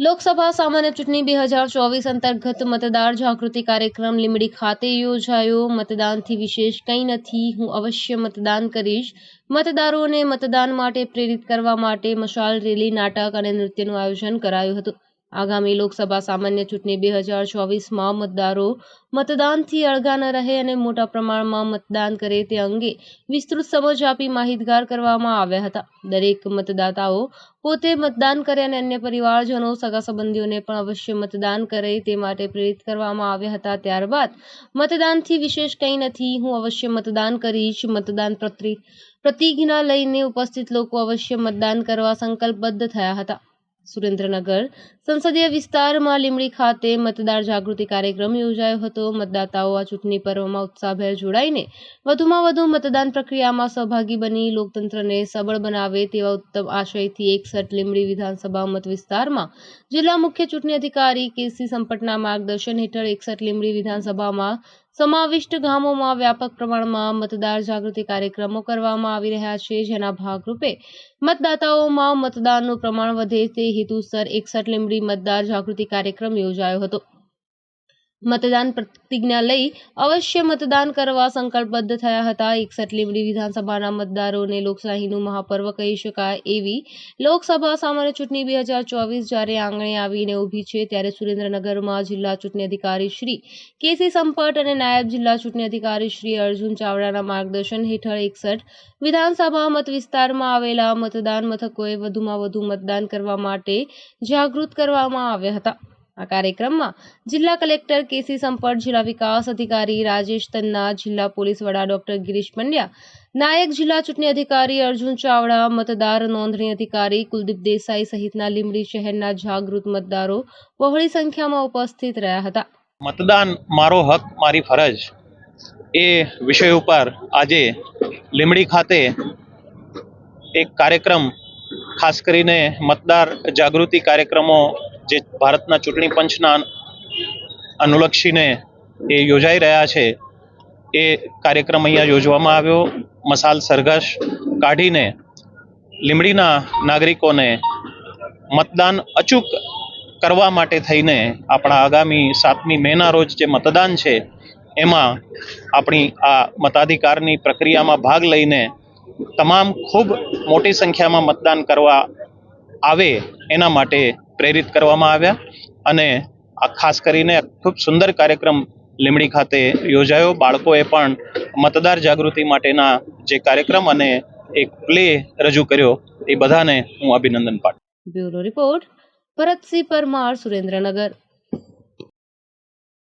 લોકસભા સામાન્ય ચૂંટણી બે હજાર ચોવીસ અંતર્ગત મતદાર જાગૃતિ કાર્યક્રમ લીંબડી ખાતે યોજાયો. મતદાનથી વિશેષ કંઈ નથી. હું અવશ્ય મતદાન કરીશ. મતદારોને મતદાન માટે પ્રેરિત કરવા માટે મશાલ રેલી, નાટક અને નૃત્યનું આયોજન કરાયું હતું. આગામી લોકસભા સામાન્ય ચૂંટણી બે હજાર ચોવીસમાં મતદારો મતદાનથી અળગા ન રહે અને મોટા પ્રમાણમાં મતદાન કરે તે અંગે વિસ્તૃત સમજ આપી માહિતગાર કરવામાં આવ્યા હતા. દરેક મતદાતાઓ પોતે મતદાન કરે અને અન્ય પરિવારજનો સગા સંબંધીઓને પણ અવશ્ય મતદાન કરે તે માટે પ્રેરિત કરવામાં આવ્યા હતા. ત્યારબાદ મતદાનથી વિશેષ કંઈ નથી, હું અવશ્ય મતદાન કરીશ. મતદાન પ્રતિ પ્રતિજ્ઞા લઈને ઉપસ્થિત લોકો અવશ્ય મતદાન કરવા સંકલ્પબદ્ધ થયા હતા. સુરેન્દ્રનગર સંસદીય વિસ્તારમાં લીમડી ખાતે મતદાર જાગૃતિ કાર્યક્રમ યોજાયો હતો. મતદાતાઓ આ ચૂંટણી પર્વમાં ઉત્સાહભેર જોડાઈને વધુમાં વધુ મતદાન પ્રક્રિયામાં સહભાગી બની લોકતંત્રને સબળ બનાવે તેવા ઉત્તમ આશયથી એકસઠ લીમડી વિધાનસભા મત વિસ્તારમાં જિલ્લા મુખ્ય ચૂંટણી અધિકારી કેસી સંપટના માર્ગદર્શન હેઠળ એકસઠ લીમડી વિધાનસભામાં સમાવિષ્ટ ગામોમાં વ્યાપક પ્રમાણમાં મતદાર જાગૃતિ કાર્યક્રમો કરવામાં આવી રહ્યા છે, જેના ભાગરૂપે મતદાતાઓમાં મતદાનનું પ્રમાણ વધે તે હેતુસર એકસઠ લીંબડી મતદાર જાગૃતિ કાર્યક્રમ યોજાયો હતો. મતદાન પ્રતિજ્ઞા લઈ અવશ્ય મતદાન કરવા સંકલ્પબદ્ધ થયા હતા. એકસઠ લીંબડી વિધાનસભાના મતદારોને લોકશાહીનું મહાપર્વ કહી શકાય એવી લોકસભા સામાન્ય ચૂંટણી બે હજાર ચોવીસ જ્યારે આંગણે આવીને ઊભી છે ત્યારે સુરેન્દ્રનગરમાં જિલ્લા ચૂંટણી અધિકારી શ્રી કેસી સંપટ અને નાયબ જિલ્લા ચૂંટણી અધિકારી શ્રી અર્જુન ચાવડાના માર્ગદર્શન હેઠળ એકસઠ વિધાનસભા મત વિસ્તારમાં આવેલા મતદાન મથકોએ વધુમાં વધુ મતદાન કરવા માટે જાગૃત કરવામાં આવ્યા હતા. આ કાર્યક્રમમાં જિલ્લા કલેક્ટર કેસી સંપટ જિલ્લા વિકાસ અધિકારી રાજેશ તન્ના, જિલ્લા પોલીસ વડા ડોક્ટર ગિરીશ પંડ્યા, નાયક જિલ્લા ચૂંટણી અધિકારી અર્જુન ચાવડા, મતદાર નોંધણી અધિકારી કુલદીપ દેસાઈ સહિતના લીંબડી શહેરના જાગૃત મતદારો બહોળી સંખ્યામાં ઉપસ્થિત રહ્યા હતા. મતદાન મારો હક, મારી ફરજ એ વિષય ઉપર આજે લીંબડી ખાતે એક કાર્યક્રમ, ખાસ કરીને મતદાર જાગૃતિ કાર્યક્રમો જે ભારતના ચૂંટણી પંચના અનુલક્ષીને એ યોજાઈ રહ્યા છે, એ કાર્યક્રમ અહીંયા યોજવામાં આવ્યો. મસાલ સરઘસ કાઢીને લીંબડીના નાગરિકોને મતદાન અચૂક કરવા માટે થઈને આપણા આગામી સાતમી મેના રોજ જે મતદાન છે, એમાં આપણી આ મતાધિકારની પ્રક્રિયામાં ભાગ લઈને તમામ ખૂબ મોટી સંખ્યામાં મતદાન કરવા આવે એના માટે પ્રેરિત કરવામાં આવ્યા અને ખાસ કરીને ખૂબ સુંદર કાર્યક્રમ લીમડી ખાતે યોજાયો. બાળકોએ પણ મતદાર જાગૃતિ માટેના જે કાર્યક્રમ અને એક પ્લે રજૂ કર્યો, એ બધાને હું અભિનંદન પાઠવું બ્યુરો રિપોર્ટ, ભરતસિંહ પરમાર, સુરેન્દ્રનગર.